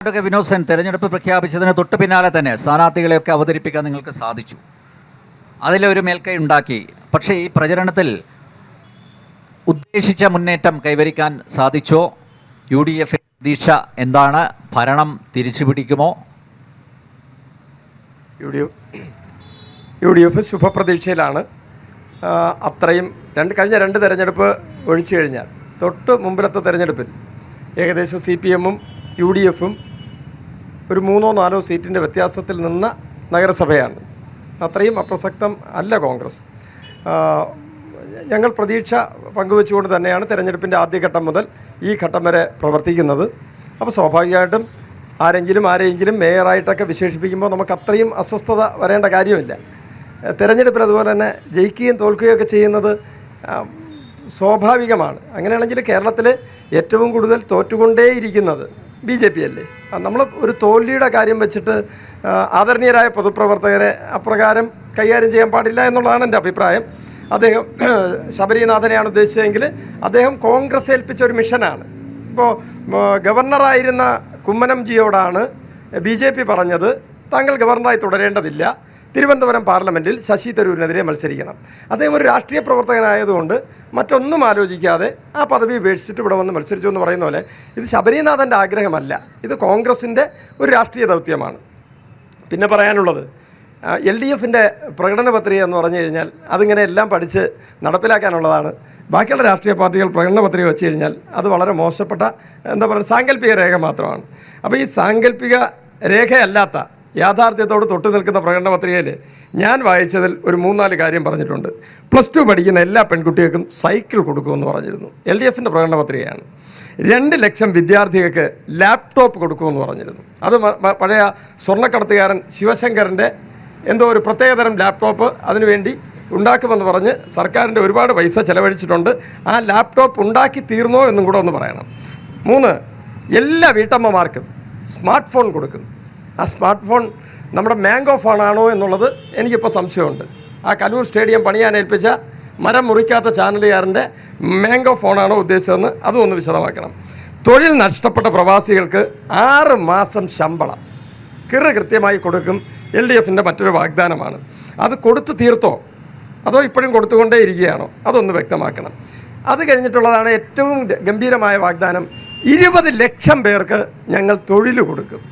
കർണാടക വിനോദ് സെൻ തെരഞ്ഞെടുപ്പ് പ്രഖ്യാപിച്ചതിന് തൊട്ട് പിന്നാലെ തന്നെ സ്ഥാനാർത്ഥികളെയൊക്കെ അവതരിപ്പിക്കാൻ നിങ്ങൾക്ക് സാധിച്ചു. അതിലൊരു മേൽക്കൈ ഉണ്ടാക്കി. പക്ഷേ ഈ പ്രചരണത്തിൽ ഉദ്ദേശിച്ച മുന്നേറ്റം കൈവരിക്കാൻ സാധിച്ചോ? യു ഡി എഫ് പ്രതീക്ഷ എന്താണ്? ഭരണം തിരിച്ചു പിടിക്കുമോ U D F U D F ശുഭപ്രതീക്ഷയിലാണ് അത്രയും രണ്ട് കഴിഞ്ഞ രണ്ട് തെരഞ്ഞെടുപ്പ് ഒഴിച്ചു കഴിഞ്ഞാൽ തൊട്ട് മുമ്പിലത്തെ തെരഞ്ഞെടുപ്പിൽ ഏകദേശം സി പി എമ്മും യു ഡി എഫും ഒരു മൂന്നോ നാലോ സീറ്റിന്റെ വ്യത്യാസത്തിൽ നിന്ന നഗരസഭയാണ്. അത്രയും അപ്രസക്തം അല്ല കോൺഗ്രസ്. ഞങ്ങൾ പ്രതീക്ഷ പങ്കുവെച്ചുകൊണ്ട് തന്നെയാണ് തെരഞ്ഞെടുപ്പിന്റെ ആദ്യഘട്ടം മുതൽ ഈ ഘട്ടം വരെ പ്രവർത്തിക്കുന്നത്. അപ്പോൾ സ്വാഭാവികമായിട്ടും ആരെങ്കിലും ആരെങ്കിലും മേയറായിട്ടൊക്കെ വിശേഷിപ്പിക്കുമ്പോൾ നമുക്ക് അത്രയും അസ്വസ്ഥത വരേണ്ട കാര്യമില്ല. തെരഞ്ഞെടുപ്പിൽ അതുപോലെ തന്നെ ജയിക്കുകയും തോൽക്കുകയും ഒക്കെ ചെയ്യുന്നത് സ്വാഭാവികമാണ്. അങ്ങനെയാണെങ്കിൽ കേരളത്തിൽ ഏറ്റവും കൂടുതൽ തോറ്റുകൊണ്ടേയിരിക്കുന്നത് ബി ജെ പി അല്ലേ? നമ്മൾ ഒരു തോൽവിയുടെ കാര്യം വെച്ചിട്ട് ആദരണീയരായ പൊതുപ്രവർത്തകരെ അപ്രകാരം കൈകാര്യം ചെയ്യാൻ പാടില്ല എന്നുള്ളതാണ് എന്റെ അഭിപ്രായം. അദ്ദേഹം ശബരിനാഥനെയാണ് ഉദ്ദേശിച്ചതെങ്കിൽ അദ്ദേഹം കോൺഗ്രസ് ഏൽപ്പിച്ച ഒരു മിഷനാണ്. ഇപ്പോൾ ഗവർണറായിരുന്ന കുമ്മനം ജിയോടാണ് ബി ജെ പി പറഞ്ഞത് താങ്കൾ ഗവർണറായി തുടരേണ്ടതില്ല. തിരുവനന്തപുരം പാർലമെന്റിൽ ശശി തരൂരിനെതിരെ മത്സരിക്കണം. അദ്ദേഹം ഒരു രാഷ്ട്രീയ പ്രവർത്തകനായതുകൊണ്ട് മറ്റൊന്നും ആലോചിക്കാതെ ആ പദവി ഉപേക്ഷിച്ചിട്ട് ഇവിടെ വന്ന് മത്സരിച്ചു എന്ന് പറയുന്ന പോലെ ഇത് ശബരിനാഥന്റെ ആഗ്രഹമല്ല. ഇത് കോൺഗ്രസിന്റെ ഒരു രാഷ്ട്രീയ ദൗത്യമാണ്. പിന്നെ പറയാനുള്ളത് എൽ ഡി എഫിന്റെ പ്രകടന പത്രിക എന്ന് പറഞ്ഞു കഴിഞ്ഞാൽ അതിങ്ങനെ എല്ലാം പഠിച്ച് നടപ്പിലാക്കാനുള്ളതാണ്. ബാക്കിയുള്ള രാഷ്ട്രീയ പാർട്ടികൾ പ്രകടന പത്രിക വെച്ച് കഴിഞ്ഞാൽ അത് വളരെ മോശപ്പെട്ട എന്താ പറയുക സാങ്കല്പിക രേഖ മാത്രമാണ്. അപ്പോൾ ഈ സാങ്കല്പിക രേഖയല്ലാത്ത യാഥാർത്ഥ്യത്തോട് തൊട്ട് നിൽക്കുന്ന പ്രകടന പത്രികയിൽ ഞാൻ വായിച്ചതിൽ ഒരു മൂന്നാൽ കാര്യം പറഞ്ഞിട്ടുണ്ട്. പ്ലസ് ടു പഠിക്കുന്ന എല്ലാ പെൺകുട്ടികൾക്കും സൈക്കിൾ കൊടുക്കുമെന്ന് പറഞ്ഞിരുന്നു. എൽ ഡി എഫിന്റെ പ്രകടന പത്രികയാണ് രണ്ട് ലക്ഷം വിദ്യാർത്ഥികൾക്ക് ലാപ്ടോപ്പ് കൊടുക്കുമെന്ന് പറഞ്ഞിരുന്നു. അത് പഴയ സ്വർണക്കടത്തുകാരൻ ശിവശങ്കറിന്റെ എന്തോ ഒരു പ്രത്യേകതരം ലാപ്ടോപ്പ് അതിനുവേണ്ടി ഉണ്ടാക്കുമെന്ന് പറഞ്ഞ് സർക്കാരിന്റെ ഒരുപാട് പൈസ ചെലവഴിച്ചിട്ടുണ്ട്. ആ ലാപ്ടോപ്പ് ഉണ്ടാക്കി തീർന്നോ എന്നും കൂടെ ഒന്ന് പറയണം. മൂന്ന് എല്ലാ വീട്ടമ്മമാർക്കും സ്മാർട്ട് ഫോൺ കൊടുക്കും. ആ സ്മാർട്ട് ഫോൺ നമ്മുടെ മാംഗോ ഫോണാണോ എന്നുള്ളത് എനിക്കിപ്പോൾ സംശയമുണ്ട്. ആ കലൂർ സ്റ്റേഡിയം പണിയാൻ ഏൽപ്പിച്ച മരം മുറിക്കാത്ത ചാനലുകാരന്റെ മാംഗോ ഫോണാണോ ഉദ്ദേശിച്ചതെന്ന് അതും ഒന്ന് വിശദമാക്കണം. തൊഴിൽ നഷ്ടപ്പെട്ട പ്രവാസികൾക്ക് ആറ് മാസം ശമ്പളം. കിറ് കൃത്യമായി കൊടുക്കും എൽ ഡി എഫിന്റെ മറ്റൊരു വാഗ്ദാനമാണ്. അത് കൊടുത്തു തീർത്തോ? അതോ ഇപ്പോഴും കൊടുത്തുകൊണ്ടേ ഇരിക്കുകയാണോ? അതൊന്ന് വ്യക്തമാക്കണം. അത് കഴിഞ്ഞിട്ടുള്ളതാണ് ഏറ്റവും ഗംഭീരമായ വാഗ്ദാനം. ഇരുപത് ലക്ഷം പേർക്ക് ഞങ്ങൾ തൊഴിൽ കൊടുക്കും.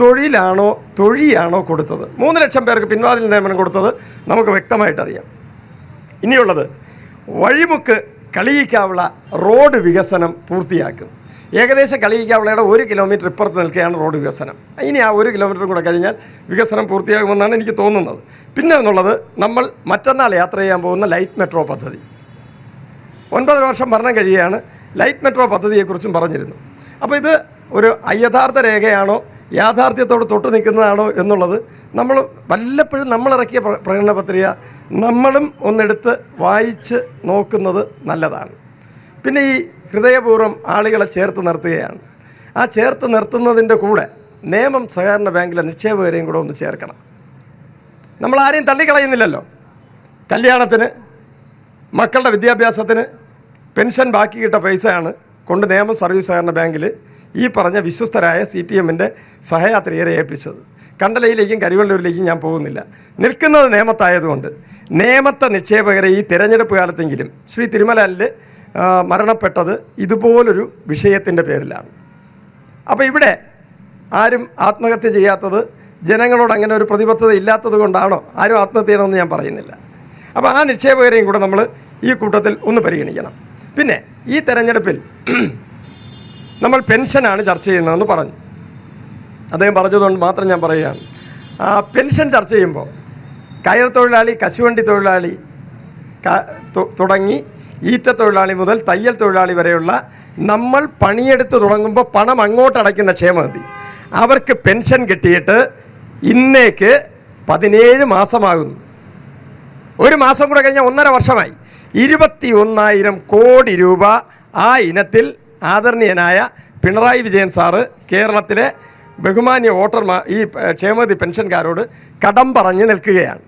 തൊഴിലാണോ തൊഴിയാണോ കൊടുത്തത്? മൂന്ന് ലക്ഷം പേർക്ക് പിൻവാതിൽ നിയമനം കൊടുത്തത് നമുക്ക് വ്യക്തമായിട്ടറിയാം. ഇനിയുള്ളത് വഴിമുക്ക് കളിയിക്കാവുള്ള റോഡ് വികസനം പൂർത്തിയാക്കും. ഏകദേശം കളിയിക്കാവിളയുടെ ഒരു കിലോമീറ്റർ ഇപ്പുറത്ത് നിൽക്കുകയാണ് റോഡ് വികസനം. ഇനി ആ ഒരു കിലോമീറ്ററും കൂടെ കഴിഞ്ഞാൽ വികസനം പൂർത്തിയാകുമെന്നാണ് എനിക്ക് തോന്നുന്നത്. പിന്നെ എന്നുള്ളത് നമ്മൾ മറ്റന്നാൾ യാത്ര ചെയ്യാൻ പോകുന്ന ലൈറ്റ് മെട്രോ പദ്ധതി. ഒൻപത് വർഷം ഭരണം കഴിയുകയാണ് ലൈറ്റ് മെട്രോ പദ്ധതിയെക്കുറിച്ചും പറഞ്ഞിരുന്നു. അപ്പോൾ ഇത് ഒരു അയഥാർത്ഥ രേഖയാണോ യാഥാർത്ഥ്യത്തോട് തൊട്ട് നിൽക്കുന്നതാണോ എന്നുള്ളത് നമ്മൾ വല്ലപ്പോഴും നമ്മളിറക്കിയ പ്ര- പ്രകടന പത്രിക നമ്മളും ഒന്നെടുത്ത് വായിച്ച് നോക്കുന്നത് നല്ലതാണ്. പിന്നെ ഈ ഹൃദയപൂർവം ആളുകളെ ചേർത്ത് നിർത്തുകയാണ്. ആ ചേർത്ത് നിർത്തുന്നതിന്റെ കൂടെ നിയമം സഹകരണ ബാങ്കിലെ നിക്ഷേപകരെയും കൂടെ ഒന്ന് ചേർക്കണം. നമ്മൾ ആരെയും തള്ളിക്കളയുന്നില്ലല്ലോ. കല്യാണത്തിന് മക്കളുടെ വിദ്യാഭ്യാസത്തിന് പെൻഷൻ ബാക്കി കിട്ട പൈസയാണ് കൊണ്ട് നിയമ സർവീസ് സഹകരണ ബാങ്കിൽ ഈ പറഞ്ഞ വിശ്വസ്തരായ സി പി എമ്മിന്റെ സഹയാത്രികരെ ഏൽപ്പിച്ചത്. കണ്ടലയിലേക്കും കരിവള്ളൂരിലേക്കും ഞാൻ പോകുന്നില്ല. നിൽക്കുന്നത് നേമത്തായതുകൊണ്ട് നേമത്തെ നിക്ഷേപകരെ ഈ തിരഞ്ഞെടുപ്പ് കാലത്തെങ്കിലും ശ്രീ തിരുമലാലിൽ മരണപ്പെട്ടത് ഇതുപോലൊരു വിഷയത്തിന്റെ പേരിലാണ്. അപ്പോൾ ഇവിടെ ആരും ആത്മഹത്യ ചെയ്യാത്തത് ജനങ്ങളോട് അങ്ങനെ ഒരു പ്രതിബദ്ധത ഇല്ലാത്തത് കൊണ്ടാണോ? ആരും ആത്മഹത്യ ചെയ്യണമെന്ന് ഞാൻ പറയുന്നില്ല. അപ്പോൾ ആ നിക്ഷേപകരെയും കൂടെ നമ്മൾ ഈ കൂട്ടത്തിൽ ഒന്ന് പരിഗണിക്കണം. പിന്നെ ഈ തെരഞ്ഞെടുപ്പിൽ നമ്മൾ പെൻഷനാണ് ചർച്ച ചെയ്യുന്നതെന്ന് പറഞ്ഞു. അദ്ദേഹം പറഞ്ഞതുകൊണ്ട് മാത്രം ഞാൻ പറയുകയാണ്. പെൻഷൻ ചർച്ച ചെയ്യുമ്പോൾ കയർ തൊഴിലാളി കശുവണ്ടി തൊഴിലാളി തുടങ്ങി ഈറ്റ തൊഴിലാളി മുതൽ തയ്യൽ തൊഴിലാളി വരെയുള്ള നമ്മൾ പണിയെടുത്ത് തുടങ്ങുമ്പോൾ പണം അങ്ങോട്ട് അടയ്ക്കുന്ന ക്ഷേമനിധി അവർക്ക് പെൻഷൻ കിട്ടിയിട്ട് ഇന്നേക്ക് പതിനേഴ് മാസമാകുന്നു. ഒരു മാസം കൂടെ കഴിഞ്ഞാൽ ഒന്നര വർഷമായി. ഇരുപത്തി ഒന്നായിരം കോടി രൂപ ആ ഇനത്തിൽ ആദരണീയനായ പിണറായി വിജയൻ സാറ് കേരളത്തിലെ ബഹുമാന്യ വോട്ടർമാർ ഈ ക്ഷേമതി പെൻഷൻകാരോട് കടം പറഞ്ഞ് നിൽക്കുകയാണ്.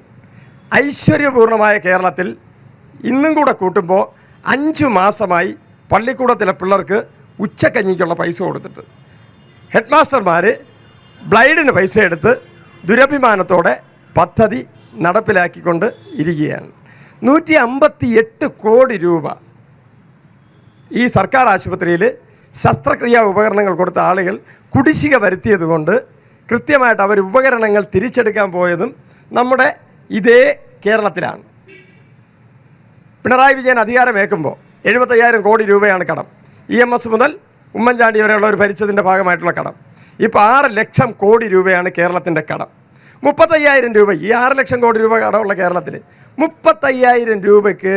ഐശ്വര്യപൂർണമായ കേരളത്തിൽ ഇന്നും കൂടെ കൂട്ടുമ്പോൾ അഞ്ച് മാസമായി പള്ളിക്കൂടത്തിലെ പിള്ളേർക്ക് ഉച്ചക്കഞ്ഞിക്കുള്ള പൈസ കൊടുത്തിട്ട്. ഹെഡ് മാസ്റ്റർമാർ ബ്ലൈഡിന് പൈസ എടുത്ത് ദുരഭിമാനത്തോടെ പദ്ധതി നടപ്പിലാക്കിക്കൊണ്ട് ഇരിക്കുകയാണ്. നൂറ്റി അമ്പത്തി എട്ട് കോടി രൂപ ഈ സർക്കാർ ആശുപത്രിയിൽ ശസ്ത്രക്രിയാ ഉപകരണങ്ങൾ കൊടുത്ത ആളുകൾ കുടിശ്ശിക വരുത്തിയതുകൊണ്ട് കൃത്യമായിട്ട് അവർ ഉപകരണങ്ങൾ തിരിച്ചെടുക്കാൻ പോയതും നമ്മുടെ ഇതേ കേരളത്തിലാണ്. പിണറായി വിജയൻ അധികാരമേക്കുമ്പോൾ എഴുപത്തയ്യായിരം കോടി രൂപയാണ് കടം. ഇ എം എസ് മുതൽ ഉമ്മൻചാണ്ടി വരെയുള്ളവർ ഭരിച്ചതിന്റെ ഭാഗമായിട്ടുള്ള കടം. ഇപ്പോൾ ആറ് ലക്ഷം കോടി രൂപയാണ് കേരളത്തിന്റെ കടം. മുപ്പത്തയ്യായിരം രൂപ ഈ ആറ് ലക്ഷം കോടി രൂപ കടമുള്ള കേരളത്തിൽ മുപ്പത്തയ്യായിരം രൂപയ്ക്ക്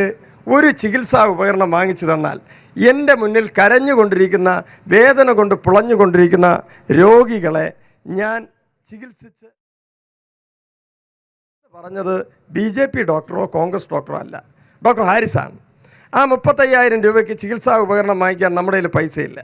ഒരു ചികിത്സാ ഉപകരണം വാങ്ങിച്ചു തന്നാൽ എന്റെ മുന്നിൽ കരഞ്ഞുകൊണ്ടിരിക്കുന്ന വേദന കൊണ്ട് പുളഞ്ഞുകൊണ്ടിരിക്കുന്ന രോഗികളെ ഞാൻ ചികിത്സിച്ച് പറഞ്ഞത് ബി ജെ പി ഡോക്ടറോ കോൺഗ്രസ് ഡോക്ടറോ അല്ല. ഡോക്ടർ ഹാരിസാണ്. ആ മുപ്പത്തയ്യായിരം രൂപയ്ക്ക് ചികിത്സാ ഉപകരണം വാങ്ങിക്കാൻ നമ്മുടെ കയ്യിൽ പൈസയില്ല.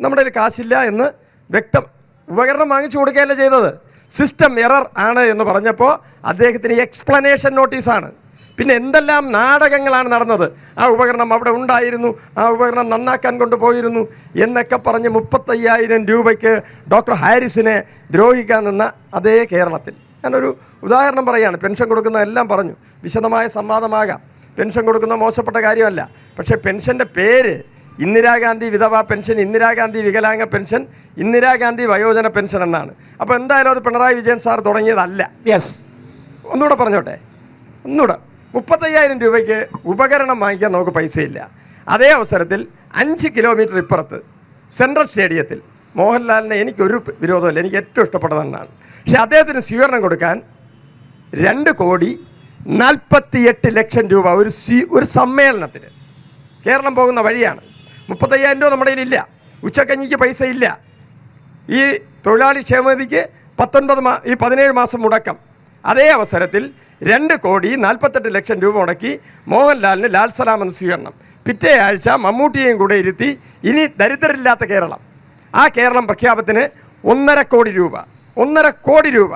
നമ്മുടെ കയ്യിൽ കാശില്ല എന്ന് വ്യക്തം ഉപകരണം വാങ്ങിച്ചു കൊടുക്കുകയല്ല ചെയ്തത്? സിസ്റ്റം എറർ ആണ് എന്ന് പറഞ്ഞപ്പോൾ അദ്ദേഹത്തിന് എക്സ്പ്ലനേഷൻ നോട്ടീസാണ് പിന്നെ എന്തെല്ലാം നാടകങ്ങളാണ് നടന്നത്? ആ ഉപകരണം അവിടെ ഉണ്ടായിരുന്നു. ആ ഉപകരണം നന്നാക്കാൻ കൊണ്ടുപോയിരുന്നു എന്നൊക്കെ പറഞ്ഞ് മുപ്പത്തയ്യായിരം രൂപയ്ക്ക് ഡോക്ടർ ഹാരിസിനെ ദ്രോഹിക്കാൻ നിന്ന അതേ കേരളത്തിൽ. ഞാനൊരു ഉദാഹരണം പറയുകയാണ് പെൻഷൻ കൊടുക്കുന്ന എല്ലാം പറഞ്ഞു. വിശദമായ സംവാദമാകാം. പെൻഷൻ കൊടുക്കുന്ന മോശപ്പെട്ട കാര്യമല്ല. പക്ഷേ പെൻഷന്റെ പേര് ഇന്ദിരാഗാന്ധി വിധവാ പെൻഷൻ ഇന്ദിരാഗാന്ധി വികലാംഗ പെൻഷൻ ഇന്ദിരാഗാന്ധി വയോജന പെൻഷൻ എന്നാണ്. അപ്പോൾ എന്തായാലും അത് പിണറായി വിജയൻ സാർ തുടങ്ങിയതല്ല. യെസ് ഒന്നുകൂടെ പറഞ്ഞോട്ടെ? ഒന്നുകൂടെ. മുപ്പത്തയ്യായിരം രൂപയ്ക്ക് ഉപകരണം വാങ്ങിക്കാൻ നമുക്ക് പൈസയില്ല. അതേ അവസരത്തിൽ അഞ്ച് കിലോമീറ്റർ ഇപ്പുറത്ത് സെൻട്രൽ സ്റ്റേഡിയത്തിൽ മോഹൻലാലിനെ എനിക്കൊരു വിരോധമില്ല. എനിക്ക് ഏറ്റവും ഇഷ്ടപ്പെട്ടതെന്നാണ് പക്ഷേ അദ്ദേഹത്തിന് സ്വീകരണം കൊടുക്കാൻ രണ്ട് കോടി നാൽപ്പത്തിയെട്ട് ലക്ഷം രൂപ ഒരു സ്വീ ഒരു സമ്മേളനത്തിന് കേരളം പോകുന്ന വഴിയാണ്. മുപ്പത്തയ്യായിരം രൂപ നമ്മുടെ കയ്യിലില്ല. ഉച്ചക്കഞ്ഞിക്ക് പൈസ ഇല്ല ഈ തൊഴിലാളി ക്ഷേമനിധിക്ക് പത്തൊൻപത് മാ ഈ പതിനേഴ് മാസം മുടക്കം. അതേ അവസരത്തിൽ രണ്ട് കോടി നാൽപ്പത്തെട്ട് ലക്ഷം രൂപ മുടക്കി മോഹൻലാലിന് ലാൽ സലാം സ്വീകരണം. പിറ്റേ ആഴ്ച മമ്മൂട്ടിയെയും കൂടെ ഇരുത്തി ഇനി ദരിദ്രരില്ലാത്ത കേരളം. ആ കേരളം പ്രഖ്യാപനത്തിന് ഒന്നര കോടി രൂപ ഒന്നര കോടി രൂപ.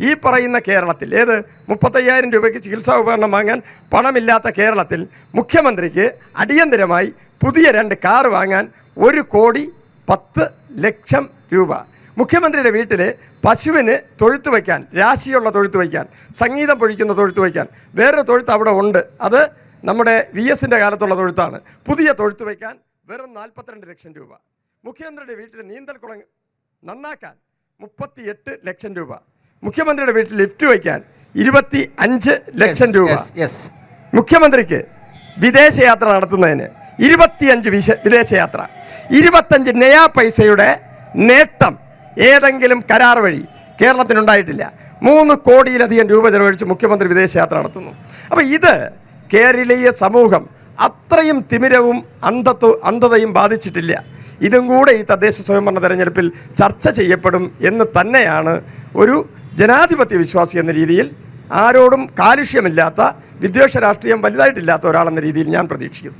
ഈ പറയുന്ന കേരളത്തിൽ ഏത്? മുപ്പത്തയ്യായിരം രൂപയ്ക്ക് ചികിത്സാ ഉപകരണം വാങ്ങാൻ പണമില്ലാത്ത കേരളത്തിൽ മുഖ്യമന്ത്രിക്ക് അടിയന്തരമായി പുതിയ രണ്ട് കാർ വാങ്ങാൻ ഒരു കോടി പത്ത് ലക്ഷം രൂപ. മുഖ്യമന്ത്രിയുടെ വീട്ടിൽ പശുവിന് തൊഴുത്ത് വയ്ക്കാൻ രാശിയുള്ള തൊഴുത്ത് വയ്ക്കാൻ സംഗീതം പൊഴിക്കുന്ന തൊഴുത്ത് വയ്ക്കാൻ. വേറൊരു തൊഴുത്ത് അവിടെ ഉണ്ട്. അത് നമ്മുടെ വി എസിന്റെ കാലത്തുള്ള തൊഴുത്താണ്. പുതിയ തൊഴുത്ത് വയ്ക്കാൻ വെറും നാൽപ്പത്തിരണ്ട് ലക്ഷം രൂപ. മുഖ്യമന്ത്രിയുടെ വീട്ടിൽ നീന്തൽ കുളം നന്നാക്കാൻ മുപ്പത്തിയെട്ട് ലക്ഷം രൂപ. മുഖ്യമന്ത്രിയുടെ വീട്ടിൽ ലിഫ്റ്റ് വയ്ക്കാൻ ഇരുപത്തി അഞ്ച് ലക്ഷം രൂപ. മുഖ്യമന്ത്രിക്ക് വിദേശയാത്ര നടത്തുന്നതിന് ഇരുപത്തിയഞ്ച് വിശ വിദേശയാത്ര. ഇരുപത്തഞ്ച് നയാ പൈസയുടെ നേട്ടം. ഏതെങ്കിലും കരാർ വഴി കേരളത്തിനുണ്ടായിട്ടില്ല. മൂന്ന് കോടിയിലധികം രൂപ ചെലവഴിച്ച് മുഖ്യമന്ത്രി വിദേശയാത്ര നടത്തുന്നു. അപ്പോൾ ഇത് കേരളീയ സമൂഹം അത്രയും തിമിരവും അന്ധത്വ അന്ധതയും ബാധിച്ചിട്ടില്ല. ഇതും കൂടെ ഈ തദ്ദേശ സ്വയംഭരണ തെരഞ്ഞെടുപ്പിൽ ചർച്ച ചെയ്യപ്പെടും എന്ന് തന്നെയാണ് ഒരു ജനാധിപത്യ വിശ്വാസി എന്ന രീതിയിൽ ആരോടും കാലുഷ്യമില്ലാത്ത വിദ്വേഷ രാഷ്ട്രീയം വലുതായിട്ടില്ലാത്ത ഒരാളെന്ന രീതിയിൽ ഞാൻ പ്രതീക്ഷിക്കുന്നു.